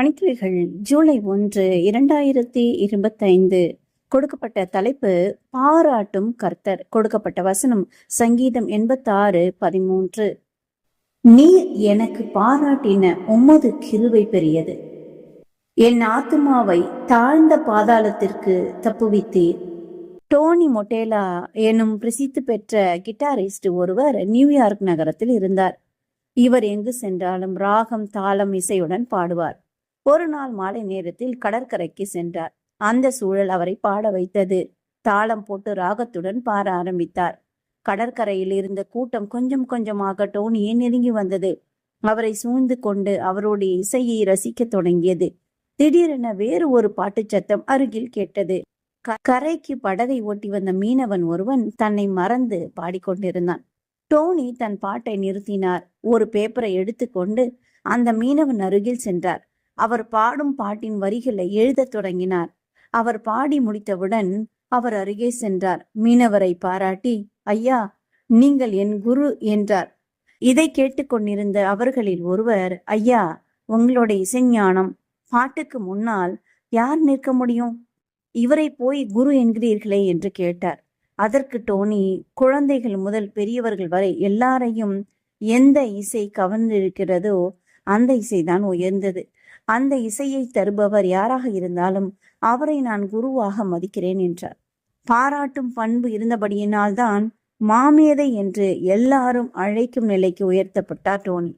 பணித்துறைகள் ஜூலை ஒன்று இரண்டாயிரத்தி இருபத்தைந்து கொடுக்கப்பட்ட தலைப்பு பாராட்டும் கர்த்தர் கொடுக்கப்பட்ட வசனம் சங்கீதம் எண்பத்தாறு பதிமூன்று. நீர் எனக்கு பாராட்டின உமது கிருவை பெரியது. என் ஆத்துமாவை தாழ்ந்த பாதாளத்திற்கு தப்புவித்தீர். டோனி மொட்டேலா எனும் பிரசித்தி பெற்ற கிட்டாரிஸ்ட் ஒருவர் நியூயார்க் நகரத்தில் இருந்தார். இவர் எங்கு சென்றாலும் ராகம் தாளம் இசையுடன் பாடுவார். ஒரு நாள் மாலை நேரத்தில் கடற்கரைக்கு சென்றார். அந்த சூழல் அவரை பாட வைத்தது. தாளம் போட்டு ராகத்துடன் பாட ஆரம்பித்தார். கடற்கரையில் இருந்த கூட்டம் கொஞ்சம் கொஞ்சமாக டோனியை நெருங்கி வந்தது. அவரை சூழ்ந்து கொண்டு அவருடைய இசையை ரசிக்கத் தொடங்கியது. திடீரென வேறு ஒரு பாட்டுச் சத்தம் அருகில் கேட்டது. க- கரைக்கு படகை ஓட்டி வந்த மீனவன் ஒருவன் தன்னை மறந்து பாடிக்கொண்டிருந்தான். டோனி தன் பாட்டை நிறுத்தினார். ஒரு பேப்பரை எடுத்துக்கொண்டு அந்த மீனவன் அருகில் சென்றார். அவர் பாடும் பாட்டின் வரிகளை எழுதத் தொடங்கினார். அவர் பாடி முடித்தவுடன் அவர் அருகே சென்றார். மீனவரை பாராட்டி ஐயா நீங்கள் என் குரு என்றார். இதை கேட்டுக்கொண்டிருந்த அவர்களில் ஒருவர் ஐயா உங்களுடைய இசைஞானம் பாட்டுக்கு முன்னால் யார் நிற்க முடியும்? இவரை போய் குரு என்கிறீர்களே என்று கேட்டார். அதற்கு டோனி குழந்தைகள் முதல் பெரியவர்கள் வரை எல்லாரையும் எந்த இசை கவர்ந்திருக்கிறதோ அந்த இசைதான் உயர்ந்தது. அந்த இசையை தருபவர் யாராக இருந்தாலும் அவரை நான் குருவாக மதிக்கிறேன் என்றார். பாராட்டும் பண்பு இருந்தபடியினால்தான் மாமேதை என்று எல்லாரும் அழைக்கும் நிலைக்கு உயர்த்தப்பட்டார் டோனி.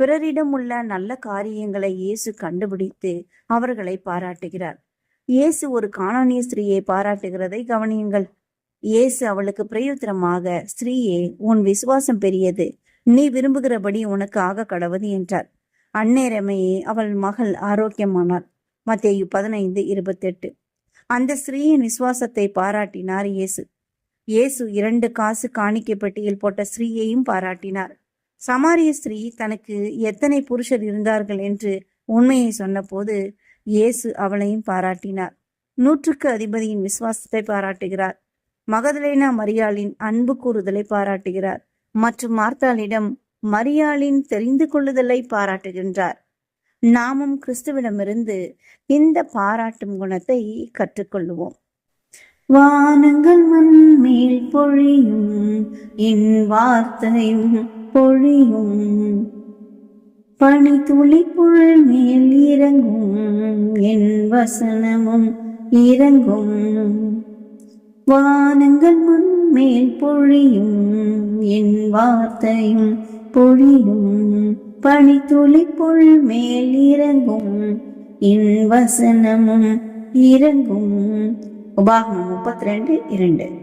பிறரிடம் உள்ள நல்ல காரியங்களை இயேசு கண்டுபிடித்து அவர்களை பாராட்டுகிறார். இயேசு ஒரு காணானிய ஸ்திரீயை பாராட்டுகிறதை கவனியுங்கள். இயேசு அவளுக்கு பிரயுத்தரமாக ஸ்திரீயே உன் விசுவாசம் பெரியது. நீ விரும்புகிறபடி உனக்கு ஆக கடவுது என்றார். அந்நேரமையே அவள் மகள் ஆரோக்கியமானார் மத்தேயு பதினைந்து இருபத்தெட்டு. அந்த ஸ்ரீயின் விசுவாசத்தை பாராட்டினார் இயேசு. இயேசு இரண்டு காசு காணிக்கை பெட்டியில் போட்ட ஸ்ரீயையும் பாராட்டினார். சமாரிய ஸ்ரீ தனக்கு எத்தனை புருஷர் இருந்தார்கள்? என்று உண்மையை சொன்னபோது இயேசு அவளையும் பாராட்டினார். நூற்றுக்கு அதிபதியின் விசுவாசத்தை பாராட்டுகிறார். மகதலேனா மரியாளின் அன்பு கூறுதலை பாராட்டுகிறார். மற்றும் மார்த்தாளிடம் மரியாளின் தெரிந்து கொள்ளுதலை பாராட்டுகின்றார். நாமும் கிறிஸ்துவிடமிருந்து இந்த பாராட்டும் குணத்தை கற்றுக்கொள்வோம். வானங்கள் மண் மேல் பொழியும் என் வார்த்தையும் பொழியும். பனி துளி புல் மேல் இறங்கும் என் வசனமும் இறங்கும். வானங்கள் முன் மேல் பொழியும் என் வார்த்தையும் பொழியும் பனி துளி புல் மேல் இறங்கும். என் வசனமும் இறங்கும் உபாகமம் முப்பத்தி ரெண்டு இரண்டு.